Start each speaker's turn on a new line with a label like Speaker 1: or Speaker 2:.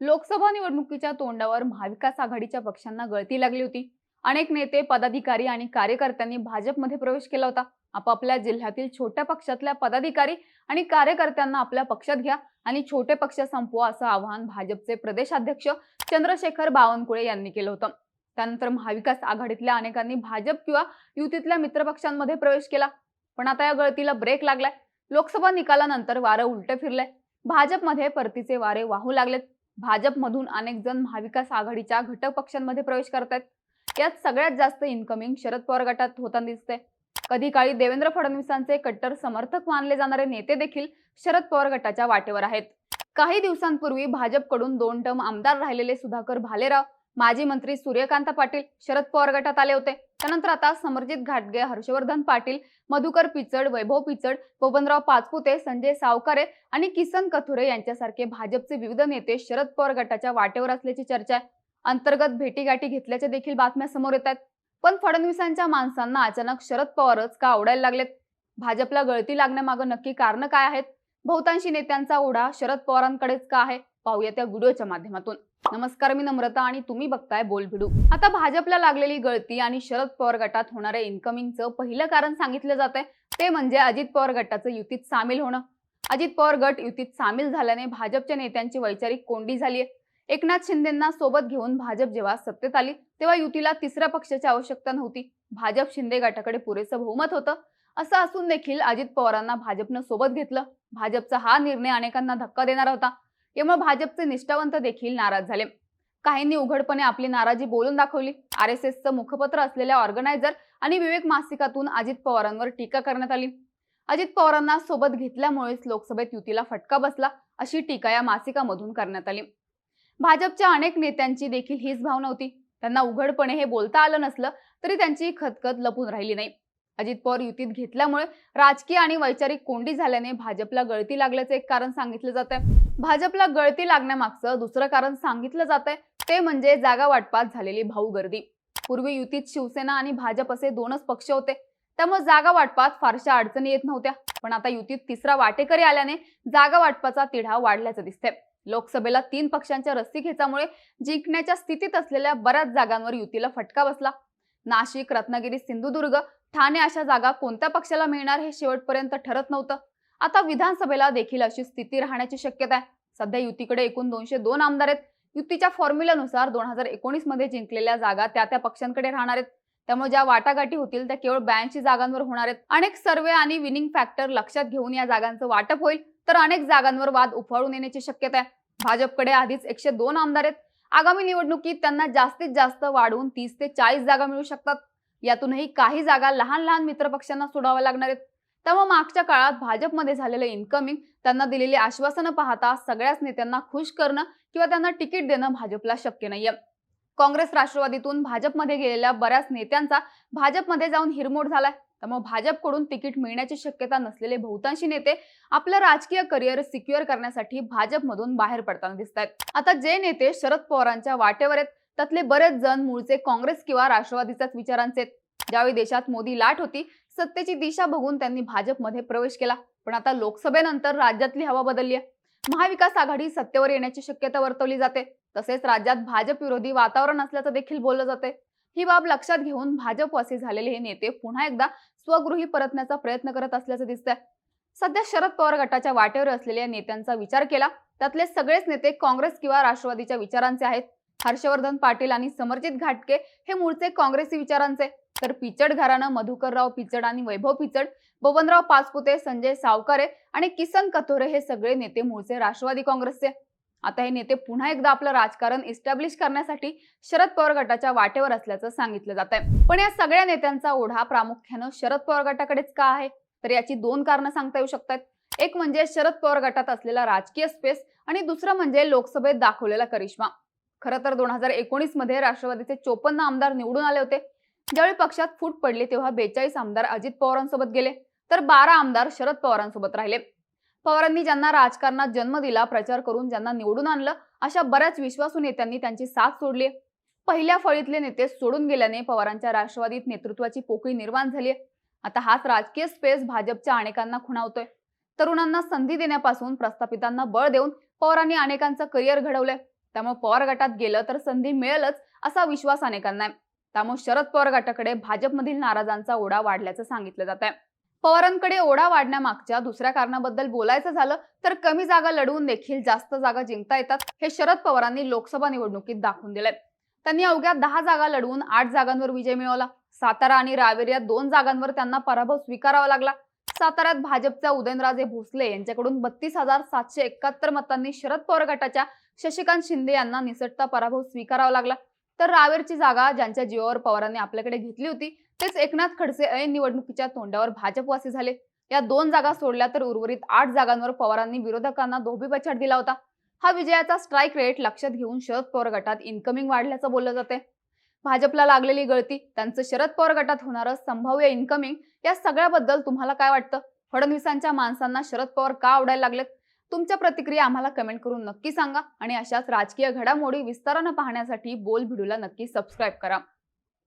Speaker 1: लोकसभा निवडणुकीच्या तोंडावर महाविकास आघाडीच्या पक्षांना गळती लागली होती. अनेक नेते पदाधिकारी आणि कार्यकर्त्यांनी भाजपमध्ये प्रवेश केला होता. आपापल्या जिल्ह्यातील छोट्या पक्षातल्या पदाधिकारी आणि कार्यकर्त्यांना आपल्या पक्षात घ्या आणि छोटे पक्ष संपवा असं आवाहन भाजपचे प्रदेशाध्यक्ष चंद्रशेखर बावनकुळे यांनी केलं होतं. त्यानंतर महाविकास आघाडीतल्या अनेकांनी भाजप किंवा युतीतल्या मित्रपक्षांमध्ये प्रवेश केला. पण आता या गळतीला ब्रेक लागलाय. लोकसभा निकालानंतर वारं उलटं फिरलंय. भाजपमध्ये परतीचे वारे वाहू लागलेत. भाजपमधून अनेक जण महाविकास आघाडीच्या घटक पक्षांमध्ये प्रवेश करत आहेत यात सगळ्यात जास्त इन्कमिंग शरद पवार गटात होताना दिसते कधी काळी देवेंद्र फडणवीसांचे कट्टर समर्थक मानले जाणारे नेते देखील शरद पवार गटाच्या वाटेवर आहेत. काही दिवसांपूर्वी भाजपकडून दोन टर्म आमदार राहिलेले सुधाकर भालेराव माजी मंत्री सूर्यकांत पाटील शरद पवार गटात आले होते. त्यानंतर आता समरजित घाटगे हर्षवर्धन पाटील मधुकर पिचड वैभव पिचड बबनराव पाचपुते संजय सावकारे आणि किसन कथुरे यांच्यासारखे भाजपचे विविध नेते शरद पवार गटाच्या वाटेवर असल्याची चर्चा आहे. अंतर्गत भेटीगाठी घेतल्याच्या देखील बातम्या समोर येत आहेत. पण फडणवीसांच्या माणसांना अचानक शरद पवारच का आवडायला लागलेत? भाजपला गळती लागण्यामागं नक्की कारण काय आहेत? बहुतांशी नेत्यांचा ओढा शरद पवारांकडेच का आहे? पाहूया त्या व्हिडिओच्या माध्यमातून. नमस्कार मी नम्रता आणि तुम्ही बघताय बोलभिडू आता भाजपला लागलेली गळती आणि शरद पवार गटात होणाऱ्या इन्कमिंगचं पहिलं कारण सांगितलं जात आहे ते म्हणजे अजित पवार गटाचं युतीत सामील होणं. अजित पवार गट युतीत सामील झाल्याने भाजपच्या नेत्यांची वैचारिक कोंडी झाली आहे एकनाथ शिंदेंना सोबत घेऊन भाजप जेव्हा सत्तेत आली तेव्हा युतीला तिसऱ्या पक्षाची आवश्यकता नव्हती. भाजप शिंदे गटाकडे पुरेसं बहुमत होतं. असं असून देखील अजित पवारांना भाजपनं सोबत घेतलं. भाजपचा हा निर्णय अनेकांना धक्का देणारा होता. यामुळे भाजपचे निष्ठावंत देखील नाराज झाले. काहींनी उघडपणे आपली नाराजी बोलून दाखवली. आर एस एसचं मुखपत्र असलेल्या ऑर्गनायझर आणि विवेक मासिकातून अजित पवारांवर टीका करण्यात आली. अजित पवारांना सोबत घेतल्यामुळेच लोकसभेत युतीला फटका बसला अशी टीका या मासिकामधून करण्यात आली. भाजपच्या अनेक नेत्यांची देखील हीच भावना होती. त्यांना उघडपणे हे बोलता आलं नसलं तरी त्यांची खतखत लपून राहिली नाही. अजित पवार युतीत घेतल्यामुळे राजकीय आणि वैचारिक कोंडी झाल्याने भाजपला गळती लागल्याचं एक कारण सांगितलं जात आहे भाजपला गळती लागण्यामागचं दुसरं कारण सांगितलं जात आहे ते म्हणजे जागा वाटपात झालेली भाऊ गर्दी. पूर्वी युतीत शिवसेना आणि भाजप असे दोनच पक्ष होते. त्यामुळे जागा वाटपात फारशा अडचणी येत नव्हत्या. पण आता युतीत तिसरा वाटेकरी आल्याने जागा वाटपाचा तिढा वाढल्याचं दिसतंय. लोकसभेला तीन पक्षांच्या रस्सीखेचामुळे जिंकण्याच्या स्थितीत असलेल्या बऱ्याच जागांवर युतीला फटका बसला. नाशिक रत्नागिरी सिंधुदुर्ग ठाणे अशा जागा कोणत्या पक्षाला मिळणार हे शेवटपर्यंत ठरत नव्हतं. आता विधानसभेला देखील अशी स्थिती राहण्याची शक्यता आहे. सध्या युतीकडे एकूण दोनशे दोन आमदार आहेत. युतीच्या फॉर्म्युल्यानुसार दोन हजार एकोणीसमध्ये जिंकलेल्या जागा त्या त्या पक्षांकडे राहणार आहेत. त्यामुळे ज्या वाटाघाटी होतील त्या केवळ ब्याऐंशी जागांवर होणार आहेत. अनेक सर्वे आणि विनिंग फॅक्टर लक्षात घेऊन या जागांचं वाटप होईल. तर अनेक जागांवर वाद उफाळून येण्याची शक्यता आहे. भाजपकडे आधीच एकशे दोन आमदार आहेत. आगामी निवडणुकीत त्यांना जास्तीत जास्त वाढवून तीस ते चाळीस जागा मिळू शकतात. यातूनही काही जागा लहान लहान मित्रपक्षांना सोडाव्या लागणार आहेत. त्यामुळे मागच्या काळात भाजपमध्ये झालेलं इन्कमिंग त्यांना दिलेली आश्वासनं पाहता सगळ्याच नेत्यांना खुश करणं किंवा त्यांना तिकीट देणं भाजपला शक्य नाहीये. काँग्रेस राष्ट्रवादीतून भाजपमध्ये गेलेल्या बऱ्याच नेत्यांचा भाजपमध्ये जाऊन हिरमोड झालाय. त्यामुळे भाजपकडून तिकीट मिळण्याची शक्यता नसलेले बहुतांशी नेते आपलं राजकीय करिअर सिक्युअर करण्यासाठी भाजपमधून बाहेर पडताना दिसत आहेत आता जे नेते शरद पवारांच्या वाटेवर आहेत त्यातले बरेच जण मूळचे काँग्रेस किंवा राष्ट्रवादीच्याच विचारांचे ज्यावेळी देशात मोदी लाट होती सत्तेची दिशा बघून त्यांनी भाजपमध्ये प्रवेश केला. पण आता लोकसभेनंतर राज्यातली हवा बदलली आहे. महाविकास आघाडी सत्तेवर येण्याची शक्यता वर्तवली जाते. तसेच राज्यात भाजप विरोधी वातावरण असल्याचं देखील बोललं जाते. ही बाब लक्षात घेऊन भाजपवासी झालेले हे नेते पुन्हा एकदा स्वगृही परतण्याचा प्रयत्न करत असल्याचं दिसतंय. सध्या शरद पवार गटाच्या वाटेवर असलेल्या नेत्यांचा विचार केला त्यातले सगळेच नेते काँग्रेस किंवा राष्ट्रवादीच्या विचारांचे आहेत. हर्षवर्धन पाटील आणि समरजित घाटके हे मूळचे काँग्रेसी विचारांचे. तर पिचड घराणं मधुकरराव पिचड आणि वैभव पिचड बबनराव पाचपुते संजय सावकारे आणि किसन कथोरे हे सगळे नेते मूळचे राष्ट्रवादी काँग्रेसचे. आता हे नेते पुन्हा एकदा आपलं राजकारण इस्टॅब्लिश करण्यासाठी शरद पवार गटाच्या वाटेवर असल्याचं सांगितलं जात आहे पण या सगळ्या नेत्यांचा ओढा प्रामुख्यानं शरद पवार गटाकडेच का आहे? तर याची दोन कारणं सांगता येऊ शकतात एक म्हणजे शरद पवार गटात असलेला राजकीय स्पेस आणि दुसरं म्हणजे लोकसभेत दाखवलेला करिश्मा. खरं तर दोन हजार एकोणीसमध्ये राष्ट्रवादीचे चोपन्न आमदार निवडून आले होते. ज्यावेळी पक्षात फूट पडली तेव्हा बेचाळीस आमदार अजित पवारांसोबत गेले. तर बारा आमदार शरद पवारांसोबत राहिले. पवारांनी ज्यांना राजकारणात जन्म दिला प्रचार करून ज्यांना निवडून आणलं अशा बऱ्याच विश्वासू नेत्यांनी त्यांची साथ सोडली पहिल्या फळीतले नेते सोडून गेल्याने पवारांच्या राष्ट्रवादीत नेतृत्वाची पोकळी निर्माण झाली आता हाच राजकीय स्पेस भाजपच्या अनेकांना खुणावतोय. तरुणांना संधी देण्यापासून प्रस्थापितांना बळ देऊन पवारांनी अनेकांचं करिअर घडवलंय. त्यामुळे पवार गटात गेलं तर संधी मिळेलच असा विश्वास अनेकांना आहे. त्यामुळे शरद पवार गटाकडे भाजपमधील नाराजांचा ओढा वाढल्याचं सांगितलं जात आहे. पवारांकडे ओढा वाढण्यामागच्या दुसऱ्या कारणाबद्दल बोलायचं झालं तर कमी जागा लढवून देखील जास्त जागा जिंकता येतात हे शरद पवारांनी लोकसभा निवडणुकीत दाखवून दिलंय. त्यांनी अवघ्या दहा जागा लढवून आठ जागांवर विजय मिळवला. सातारा आणि रावेर या दोन जागांवर त्यांना पराभव स्वीकारावा लागला. साताऱ्यात भाजपच्या उदयनराजे भोसले यांच्याकडून बत्तीस हजार सातशे एकाहत्तर मतांनी शरद पवार गटाच्या शशिकांत शिंदे यांना निसटता पराभव स्वीकारावा लागला. तर रावेरची जागा ज्यांच्या जीवावर पवारांनी आपल्याकडे घेतली होती तेच एकनाथ खडसे ऐन निवडणुकीच्या तोंडावर भाजपवासी झाले. या दोन जागा सोडल्या तर उर्वरित आठ जागांवर पवारांनी विरोधकांना धोबीपछाड दिला होता. हा विजयाचा स्ट्राईक रेट लक्षात घेऊन शरद पवार गटात इन्कमिंग वाढल्याचं बोललं जाते भाजपला लागलेली गळती त्यांचं शरद पवार गटात होणारं संभाव्य इन्कमिंग या सगळ्याबद्दल तुम्हाला काय वाटतं? फडणवीसांच्या माणसांना शरद पवार का आवडायला लागलेत? तुमच्या प्रतिक्रिया आम्हाला कमेंट करून नक्की सांगा आणि अशाच राजकीय घडामोडी विस्तारानं पाहण्यासाठी बोल भिडूला नक्की सबस्क्राईब करा.